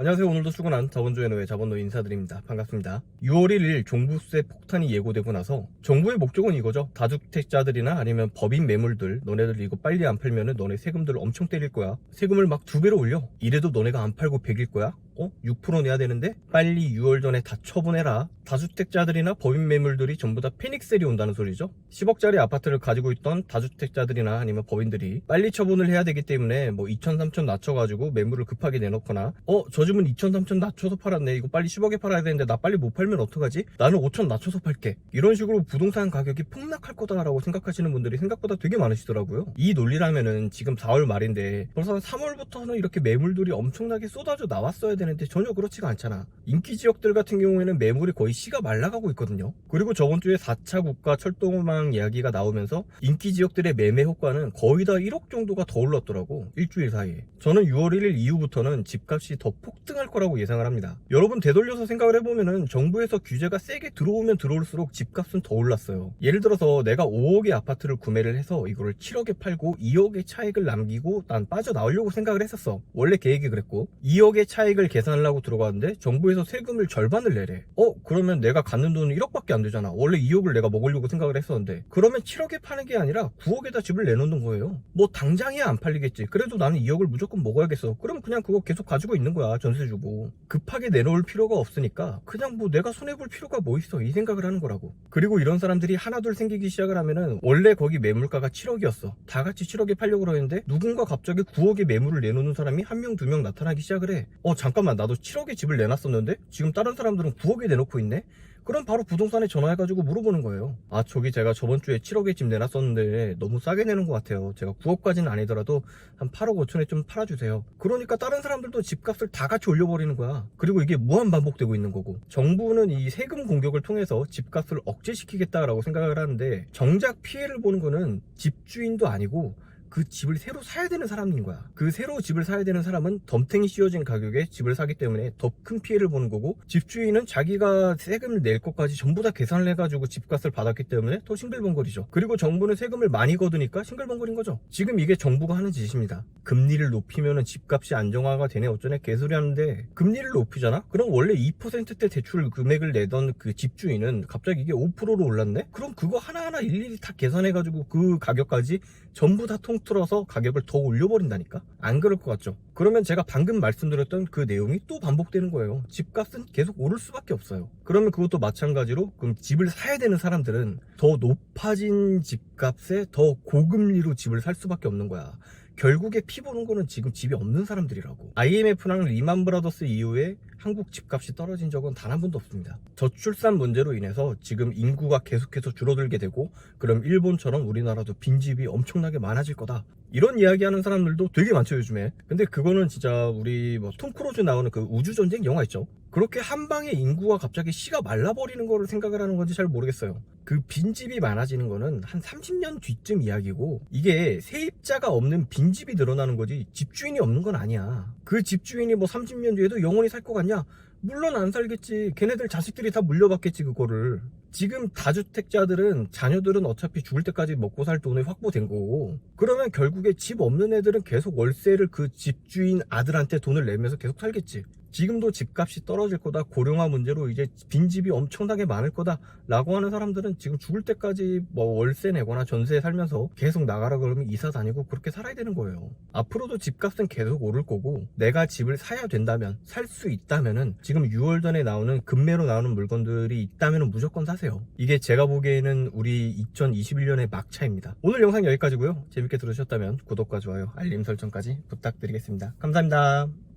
안녕하세요. 오늘도 출근한 자본주의 노예 자본노 인사드립니다. 반갑습니다. 6월 1일 종부세 폭탄이 예고되고 나서 정부의 목적은 이거죠. 다주택자들이나 아니면 법인 매물들 너네들 이거 빨리 안 팔면은 너네 세금들 엄청 때릴 거야. 세금을 막 두 배로 올려. 이래도 너네가 안 팔고 100일 거야. 어? 6% 내야 되는데 빨리 6월 전에 다 처분해라. 다주택자들이나 법인 매물들이 전부 다 패닉셀이 온다는 소리죠. 10억짜리 아파트를 가지고 있던 다주택자들이나 아니면 법인들이 빨리 처분을 해야 되기 때문에 뭐 2천, 3천 낮춰가지고 매물을 급하게 내놓거나 어? 저 집은 2천, 3천 낮춰서 팔았네. 이거 빨리 10억에 팔아야 되는데 나 빨리 못 팔면 어떡하지? 나는 5천 낮춰서 팔게. 이런 식으로 부동산 가격이 폭락할 거다라고 생각하시는 분들이 생각보다 되게 많으시더라고요. 이 논리라면은 지금 4월 말인데 벌써 한 3월부터는 이렇게 매물들이 엄청나게 쏟아져 나왔어야 되는데 전혀 그렇지가 않잖아. 인기 지역들 같은 경우에는 매물이 거의 씨가 말라가고 있거든요. 그리고 저번 주에 4차 국가 철도망 이야기가 나오면서 인기 지역들의 매매 효과는 거의 다 1억 정도가 더 올랐더라고. 일주일 사이에. 저는 6월 1일 이후부터는 집값이 더 폭등할 거라고 예상을 합니다. 여러분 되돌려서 생각을 해보면은 정부에서 규제가 세게 들어오면 들어올수록 집값은 더 올랐어요. 예를 들어서 내가 5억의 아파트를 구매를 해서 이거를 7억에 팔고 2억의 차익을 남기고 난 빠져나오려고 생각을 했었어. 원래 계획이 그랬고 2억의 차익을 계산하려고 들어갔는데 정부에서 세금을 절반을 내래. 어? 그러면 내가 갖는 돈은 1억밖에 안 되잖아. 원래 2억을 내가 먹으려고 생각을 했었는데 그러면 7억에 파는 게 아니라 9억에다 집을 내놓는 거예요. 뭐 당장이야 안 팔리겠지. 그래도 나는 2억을 무조건 먹어야겠어. 그럼 그냥 그거 계속 가지고 있는 거야. 전세 주고. 급하게 내놓을 필요가 없으니까 그냥 뭐 내가 손해볼 필요가 뭐 있어. 이 생각을 하는 거라고. 그리고 이런 사람들이 하나둘 생기기 시작을 하면은 원래 거기 매물가가 7억이었어. 다 같이 7억에 팔려고 그러는데 누군가 갑자기 9억에 매물을 내놓는 사람이 한 명, 두 명 나타나기 시작을 해. 어, 잠깐만. 나도 7억에 집을 내놨었는데 지금 다른 사람들은 9억에 내놓고 있 네? 그럼 바로 부동산에 전화해가지고 물어보는 거예요. 아, 저기 제가 저번 주에 7억에 집 내놨었는데 너무 싸게 내는 것 같아요. 제가 9억까지는 아니더라도 한 8억 5천에 좀 팔아주세요. 그러니까 다른 사람들도 집값을 다 같이 올려버리는 거야. 그리고 이게 무한 반복되고 있는 거고. 정부는 이 세금 공격을 통해서 집값을 억제시키겠다라고 생각을 하는데 정작 피해를 보는 거는 집주인도 아니고 그 집을 새로 사야 되는 사람인 거야. 그 새로 집을 사야 되는 사람은 덤탱이 씌워진 가격에 집을 사기 때문에 더 큰 피해를 보는 거고 집주인은 자기가 세금을 낼 것까지 전부 다 계산을 해가지고 집값을 받았기 때문에 더 싱글벙거리죠. 그리고 정부는 세금을 많이 거두니까 싱글벙거린 거죠. 지금 이게 정부가 하는 짓입니다. 금리를 높이면은 집값이 안정화가 되네 어쩌네 개소리 하는데 금리를 높이잖아? 그럼 원래 2%대 대출 금액을 내던 그 집주인은 갑자기 이게 5%로 올랐네? 그럼 그거 하나하나 일일이 다 계산해가지고 그 가격까지 전부 다 통틀어서 가격을 더 올려버린다니까? 안 그럴 것 같죠? 그러면 제가 방금 말씀드렸던 그 내용이 또 반복되는 거예요. 집값은 계속 오를 수밖에 없어요. 그러면 그것도 마찬가지로 그럼 집을 사야 되는 사람들은 더 높아진 집값에 더 고금리로 집을 살 수밖에 없는 거야. 결국에 피 보는 거는 지금 집이 없는 사람들이라고. IMF랑 리만 브라더스 이후에 한국 집값이 떨어진 적은 단 한 번도 없습니다. 저출산 문제로 인해서 지금 인구가 계속해서 줄어들게 되고 그럼 일본처럼 우리나라도 빈집이 엄청나게 많아질 거다. 이런 이야기 하는 사람들도 되게 많죠 요즘에 근데 그거는 진짜 우리 뭐 톰 크루즈 나오는 그 우주전쟁 영화 있죠 그렇게 한 방에 인구가 갑자기 씨가 말라버리는 거를 생각을 하는 건지 잘 모르겠어요. 그 빈집이 많아지는 거는 한 30년 뒤쯤 이야기고 이게 세입자가 없는 빈집이 늘어나는 거지 집주인이 없는 건 아니야. 그 집주인이 뭐 30년 뒤에도 영원히 살 것 같냐? 물론 안 살겠지. 걔네들 자식들이 다 물려받겠지 그거를. 지금 다주택자들은 자녀들은 어차피 죽을 때까지 먹고 살 돈이 확보된 거고. 그러면 결국에 집 없는 애들은 계속 월세를 그 집주인 아들한테 돈을 내면서 계속 살겠지 지금도 집값이 떨어질 거다. 고령화 문제로 이제 빈집이 엄청나게 많을 거다. 라고 하는 사람들은 지금 죽을 때까지 뭐 월세 내거나 전세 살면서 계속 나가라 그러면 이사 다니고 그렇게 살아야 되는 거예요. 앞으로도 집값은 계속 오를 거고 내가 집을 사야 된다면 살 수 있다면은 지금 6월 전에 나오는 금매로 나오는 물건들이 있다면은 무조건 사세요. 이게 제가 보기에는 우리 2021년의 막차입니다. 오늘 영상 여기까지고요. 재밌게 들으셨다면 구독과 좋아요 알림 설정까지 부탁드리겠습니다. 감사합니다